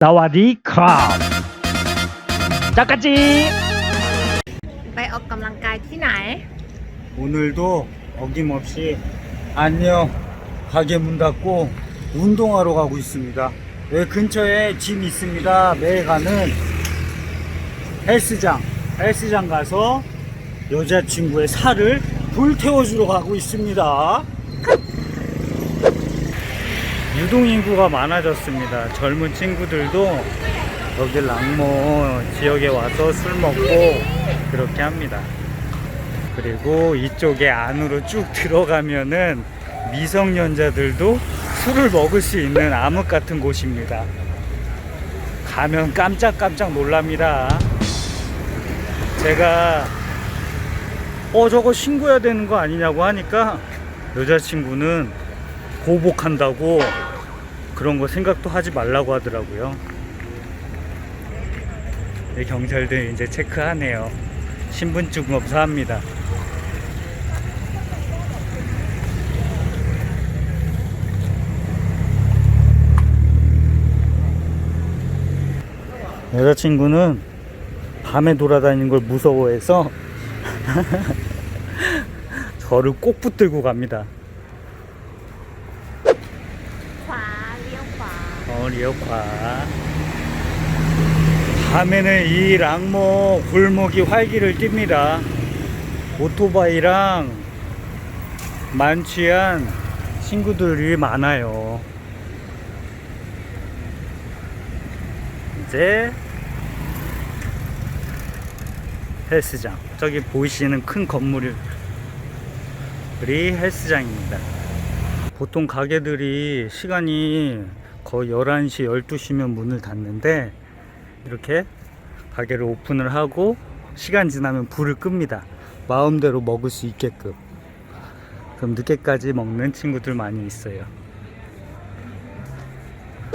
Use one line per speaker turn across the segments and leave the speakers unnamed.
나와디 크람 짜까지
ไปออกกำลังกายที่ไหน
오늘도 어김없이 안녕 가게 문 닫고 운동하러 가고 있습니다. 여기 근처에 짐 있습니다. 매일 가는 헬스장 헬스장 가서 여자친구의 살을 불태워주러 가고 있습니다. 유동인구가 많아졌습니다. 젊은 친구들도 여기 랑모 지역에 와서 술 먹고 그렇게 합니다. 그리고 이쪽에 안으로 쭉 들어가면은 미성년자들도 술을 먹을 수 있는 암흑 같은 곳입니다. 가면 깜짝깜짝 놀랍니다. 제가 어 저거 신고해야 되는 거 아니냐고 하니까 여자친구는 보복한다고 그런 거 생각도 하지 말라고 하더라고요. 경찰들 이제 체크하네요. 신분증 검사합니다. 여자친구는 밤에 돌아다니는 걸 무서워해서 저를 꼭 붙들고 갑니다. 역화 밤에는 이 랑모 골목이 활기를 띱니다 오토바이랑 만취한 친구들이 많아요 이제 헬스장 저기 보이시는 큰 건물이 헬스장입니다 보통 가게들이 시간이 거의 11시, 12시면 문을 닫는데 이렇게 가게를 오픈을 하고 시간 지나면 불을 끕니다. 마음대로 먹을 수 있게끔. 그럼 늦게까지 먹는 친구들 많이 있어요.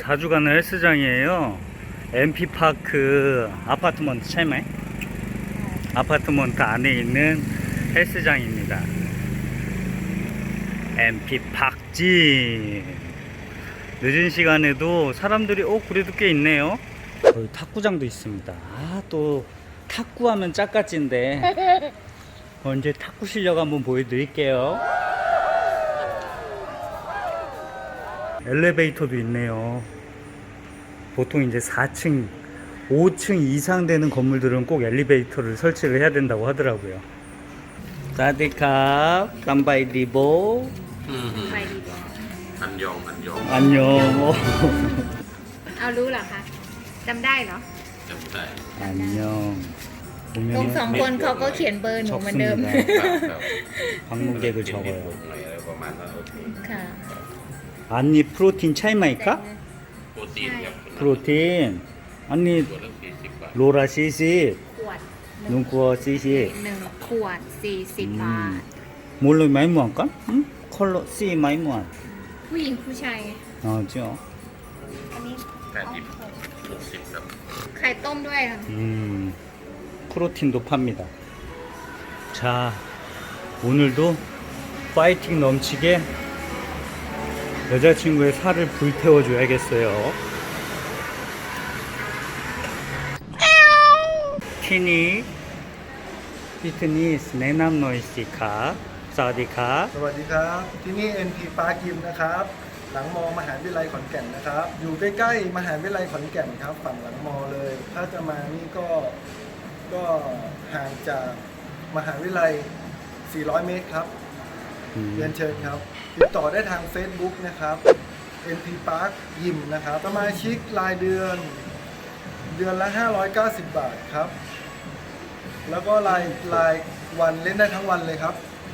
자주 가는 헬스장이에요. MP파크 아파트먼트 채매 아파트먼트 안에 있는 헬스장입니다. m p 박지 늦은 시간에도 사람들이 어 그래도 꽤 있네요 거기 탁구장도 있습니다 아 또 탁구하면 짝같인데 언제 탁구 실력 한번 보여드릴게요 엘리베이터도 있네요 보통 이제 4층 5층 이상 되는 건물들은 꼭 엘리베이터를 설치를 해야 된다고 하더라고요 사디캅 깜바이 리보
음. 깜바이 리보
อันยองอันยอง
อันโยโอ้
เอารู้เหรอคะจำได้เหรอ
จำได้
อันโยงมยัง
ตรงสองคนเขาก็เขียนเบอร์หนูเหมือนเดิม
ครับง
มุงเก
ก็ชอบ
เลย
ค่ะ อันนี้โปรตีนใช่ไหม
ค
รับโปรตีนครับ
โปรตีน อันนี้
ตละาท
โลละสี่สิบขวด
หนึ่ง
ขวดั
วสี่สิบ
หนึ่งขวดสี่สิบบาท
มูลเลยไหมหมอนก็อืมคนละสี่ไหมหมอน ผู้หญิงผู้ชายอ๋อจิงเอันนี้แปดสิบสิบครับไข่ต้มด้วยค่ะ음 프로틴도 팝니다 자 오늘도 파이팅 넘치게 여자친구의 살을 불태워 줘야겠어요 티니 피트니스 내남노이시카 สวัสดีครับ
สวัสดีครับ ที่นี่ NP ปากิมนะครับ หลังมอมหาวิทยาลัยขอนแก่นนะครับ อยู่ใกล้ๆมหาวิทยาลัยขอนแก่นครับ ฝั่งหลังมอเลย ถ้าจะมานี่ก็ ก็ห่างจากมหาวิทยาลัย 400 เมตรครับเรียนเชิญครับ ติดต่อได้ทาง Facebook นะครับ NP Park ยิมนะครับสมาชิกรายเดือน เดือนละ 590 บาทครับ แล้วก็รายรายวันเล่นได้ทั้งวันเลยครับ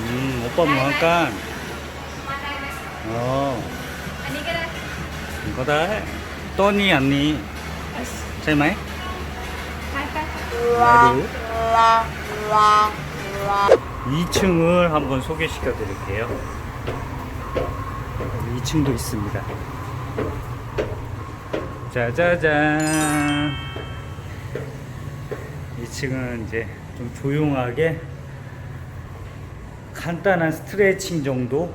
음, 오빠뭐 할까? 어, 이거 다 또니, 언니.
잘
마이? 2층을 한번 소개시켜 드릴게요. 2층도 있습니다. 짜자잔. 2층은 이제 좀 조용하게 간단한 스트레칭 정도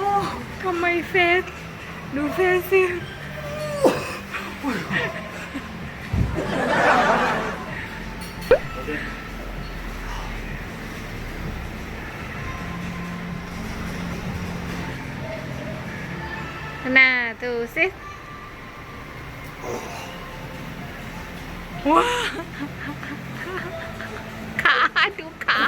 โอ้ทำไมเฟสดูเฟซสิหน้าดูสิว้าขาดูขา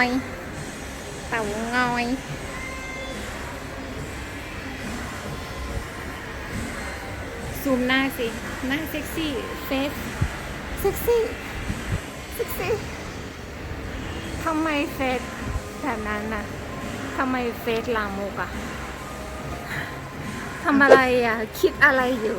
อยเต่างอย ซูมหน้าสิหน้าเซ็กซี่เฟซเซ็กซี่ เซ็กซี่ ทำไมเฟซแบบนั้นน่ะ ทำไมเฟซลามกอะทำอะไรอะคิดอะไรอยู่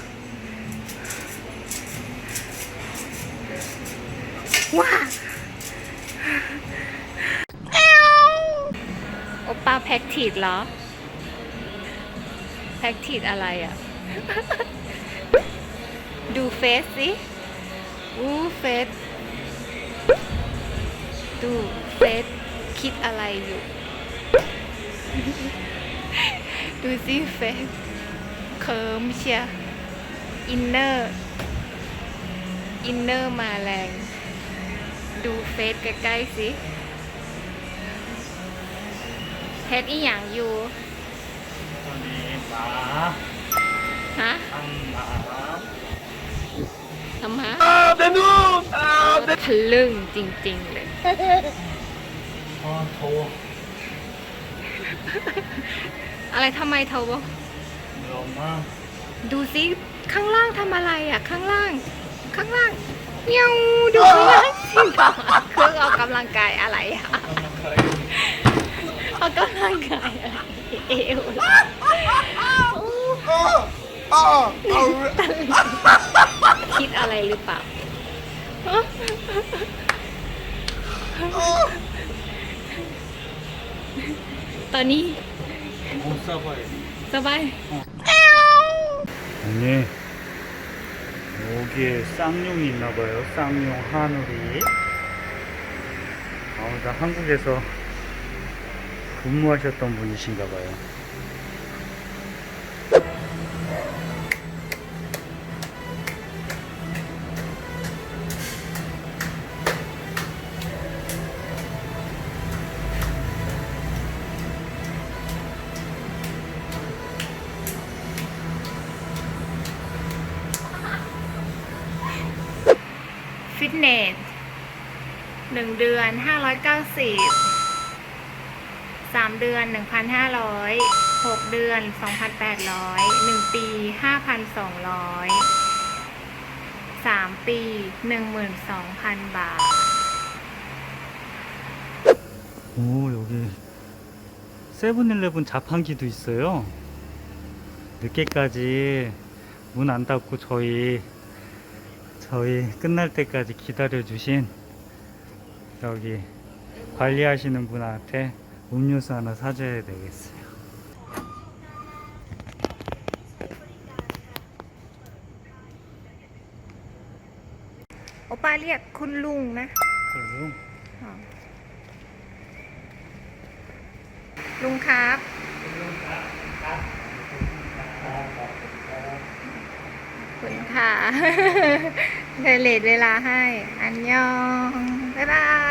ว้าโอป้าแพ็กทีดเหรอ แพ็กทีดอะไรอ่ะ ดูเฟสสิอู้เฟส ดูเฟสคิดอะไรอยู่ ดูสิเฟส เคิร์มเชียอินเนอร์ อินเนอร์มาแรงดูเฟซใกล้ๆสิเฮ็ดอีหยังอยู่
ตอนนี้ปมา
ฮะ
อัมา
ทำไมาเดนูทะลึ่งจริง ๆ เลย
พ่อโทร
อะไรทำไมโทรบ
อมาก
ดูสิ ข้างล่างทำอะไรอ่ะ ข้างล่าง ข้างล่างเงียวดูนะเครื่องออกกำลังกายอะไรอะออกกำลังกายอะไรเอวคิดอะไรหรือเปล่า ตอนนี้
สบาย
สบาย
นี่ 여기에 쌍용이 있나봐요 쌍용 하늘이 아무 한국에서 근무하셨던 분이신가봐요
ตเนสหนึ่งเดือนห้าร้อยเก้าสิบสามเดือนหนึ่งพันห้าร้อยหกเดือนสองพันแปดร้อยหนึ่งปีห้าพันสองร้อยสามปีหนึ่งหมื่นสองพันบาท
โออ้ยนนเเเเเซววลฟ่่จั오กี세븐일레븐자판기도있어요늦게까지문안닫고저희 저희 끝날 때까지 기다려 주신 여기 관리하시는 분한테 음료수 하나 사줘야 되겠어요.
오빠 리รียก 쿤룽นะ
쿤룽.
ลุงค 어. เธอเลดเวลาให้ อันยอง บ๊ายบาย